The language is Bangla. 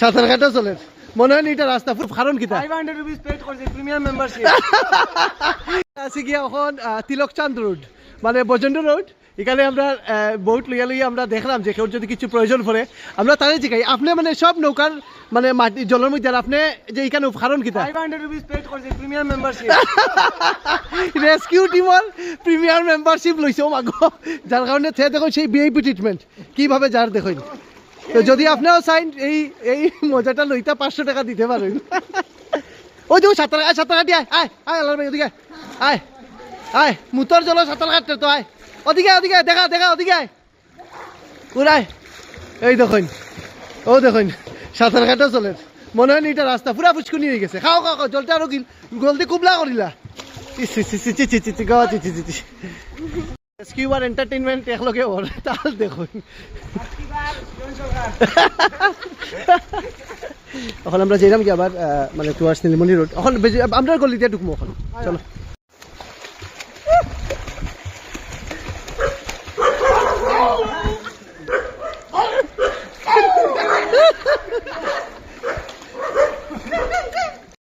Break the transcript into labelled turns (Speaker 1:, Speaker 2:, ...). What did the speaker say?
Speaker 1: সাঁতার কাটা চলে। মনে হয় এটা রাস্তা। পুরো কারণ কিতা
Speaker 2: 500 rupees paid করছে প্রিমিয়াম মেম্বারশিপ
Speaker 1: আছি গিয়া এখন তিলকচাঁদ রোড মানে বজন্ড রোড এখানে আমরা বোট লইয়া লইয়া আমরা দেখলাম যে কেউ যদি কিছু প্রয়োজন পড়ে আমরা জিগাই। আপনি মানে সব নৌকার মানে মাটি জলের মধ্যে আপনি যে এখানে কারণ কিতা
Speaker 2: 500 rupees paid করছে প্রিমিয়াম মেম্বারশিপ
Speaker 1: রেস্কিউ টিমর প্রিমিয়ার মেম্বারশিপ লইছে মাগো। যার কারণে সে দেখুন সেই ভিআইপি ট্রিটমেন্ট কীভাবে যার দেখুন। তো যদি আপনিও চাইন এই এই মজাটা লইতা পাঁচশো টাকা দিতে পারেন। ওই দেখো সাঁতার আয় সাঁতার কাটি আয় আয় আয় আল্লাহর ভাই ওদিকে আয়। আয় মুতর জল সাঁতার কাটতে তো আয় ওদিকে ওদিকে দেখা দেখা ওদিকে আয়। উড়ায় এই দেখুন ও দেখুন সাঁতার কাটা চলে। মনে হয় এটা রাস্তা পুরা ফুচকুনি হয়ে গেছে। খাও খাও খাও জলটা আরও গিল গলদি কুবলা করিলা। ইসি, সি, সি, চি, চি, চি, চি, গাওয়া, চি, চি, চি, চি। রেস্কিউ আর এন্টারটেইনমেন্ট একলগে ওর। তাল দেখুন। এখন আমরা যাইলাম কি আবার মানে টুয়ার্স নীলমণি রোড এখন আপনার গলি দিয়ে ঢুকবো এখন। চলো।